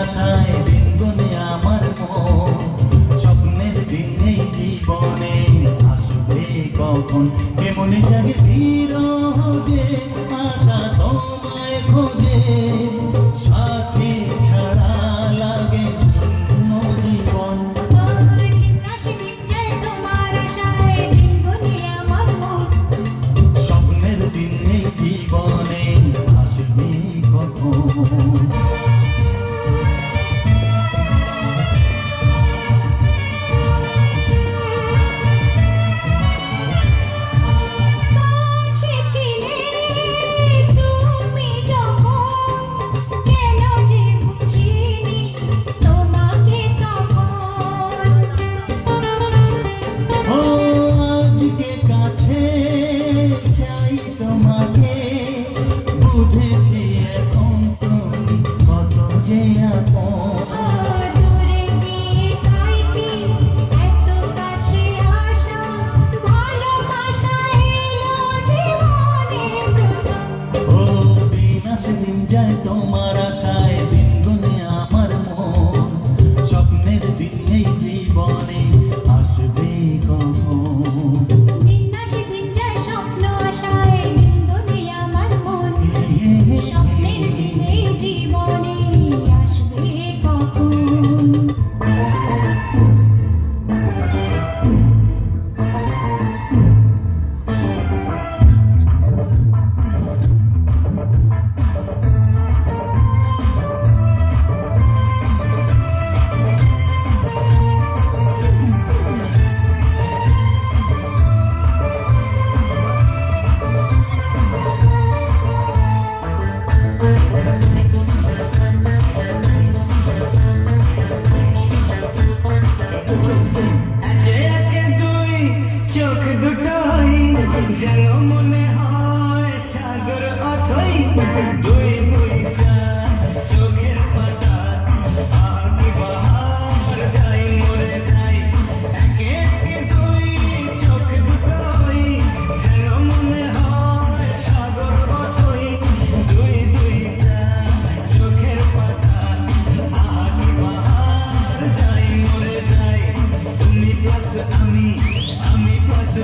আশায় দিন গুনে আমার মন। স্বপ্নের দিন এই জীবনে আসবে কখন? কেমনে জাগে বিরহ যে আশা যায় তোমার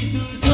do